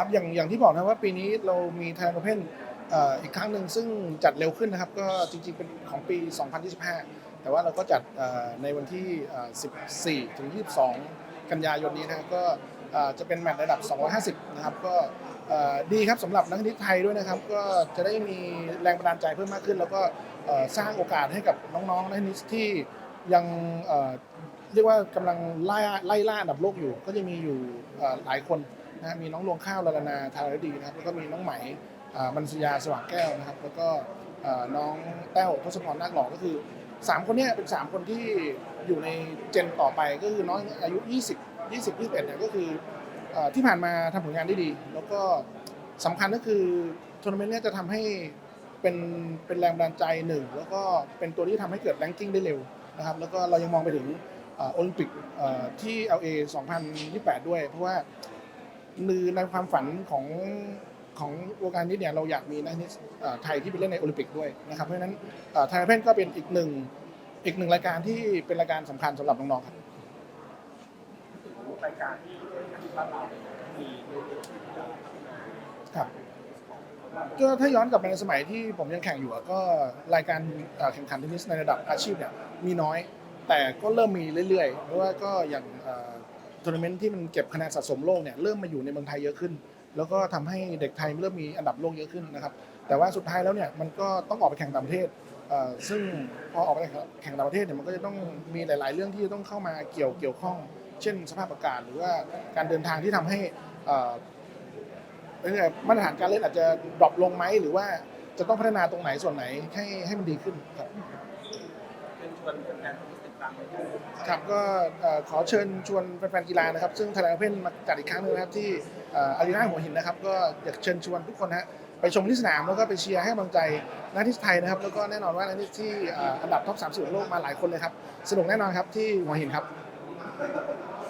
ครับอย่างอย่างที่บอกนะว่าปีนี้เรามีไทยโอเพนอีกครั้งหนึ่งซึ่งจัดเร็วขึ้นนะครับ ก็จริงๆเป็นของปี 2025 แต่ว่าเราก็จัดในวันที่ 14 ถึง 22 กันยายนนี้นะครับก็จะเป็นแมตช์ระดับ 250 นะครับ ก็ดีครับสำหรับนักเทนนิสไทยด้วยนะครับ ก็จะได้มีแรงบันดาลใจเพิ่มมากขึ้น แล้วก็สร้างโอกาสให้กับน้องๆนักเทนนิสที่ยังเรียกว่ากำลังไล่ไล่ล่าอันดับโลกอยู่ ก็จะมีอยู่หลายคน นะมีน้องรวงข้าวลาลานาทารดีนะครับแล้วก็มีน้องไหมอ่ามัญสยาสว่างแก้วนะครับ แล้วก็น้องแต้วทศพรนาคหล่อก็คือ 3 คนนี้เป็น 3 คนที่อยู่ในเจนต่อไปก็คือน้องอายุ 20 20 21เนี่ยก็คืออที่ผ่านมาทำผลงานได้ดี แล้วก็สำคัญก็คือทัวร์นาเมนต์นี้จะทำให้เป็นเป็นแรงบันดาลใจหนึ่งแล้วก็เป็นตัวที่ทำให้เกิดแรงกิ้งได้เร็วนะครับ แล้วก็เรายังมองไปถึงโอลิมปิกอ่าที่ LA 2028 ด้วย เพราะว่า นือในความฝันของของวงการนี้เนี่ยเราอยากมีนักเทนนิสเอ่อไทยที่ไปเล่นในโอลิมปิกด้วยนะครับเพราะฉะนั้นไทยเพนก็เป็นอีกหนึ่งอีกหนึ่งรายการที่เป็นรายการสำคัญสำหรับน้องๆครับรายการที่ที่บ้านเรามีครับก็ถ้าย้อนกลับไปในสมัยที่ผมยังแข่งอยู่อะก็รายการเอ่อแข่งขันเทนนิสในระดับอาชีพเนี่ยมีน้อย แต่ก็เริ่มมีเรื่อยๆเพราะว่าก็อย่าง ทัวร์นาเมนต์ที่มันเก็บคะแนนสะสมโลกเนี่ยเริ่มมาอยู่ในเมืองไทยเยอะขึ้น แล้วก็ทำให้เด็กไทยเริ่มมีอันดับโลกเยอะขึ้นนะครับ แต่ว่าสุดท้ายแล้วเนี่ยมันก็ต้องออกไปแข่งต่างประเทศซึ่งพอออกไปแข่งต่างประเทศเนี่ยมันก็จะต้องมีหลาย ๆ เรื่องที่จะต้องเข้ามาเกี่ยวเกี่ยวข้อง เช่น สภาพอากาศหรือว่าการเดินทางที่ทำให้อ่อเอ่อมาตรฐานการเล่นอาจจะดรอปลงไหมหรือว่าจะต้องพัฒนาตรงไหนส่วนไหนให้ให้มันดีขึ้นครับ เป็นชวนแฟนๆติดตามรายการครับก็เอ่อขอเชิญชวนแฟนๆกีฬานะครับ ซึ่งไทยแลนด์เพนมาจัดอีกครั้งหนึงนะครับที่อารีนาหัวหินนะครับ ก็อยากเชิญชวนทุกคนนะฮะไปชมที่สนามแล้วก็ไปเชียร์ให้กำลังใจนักเทนนิสไทยนะครับ แล้วก็แน่นอนว่านักเทนนิสที่เอ่ออันดับท็อป30ของโลกมาหลายคนเลยครับสนุกแน่นอนครับที่หัวหินครับ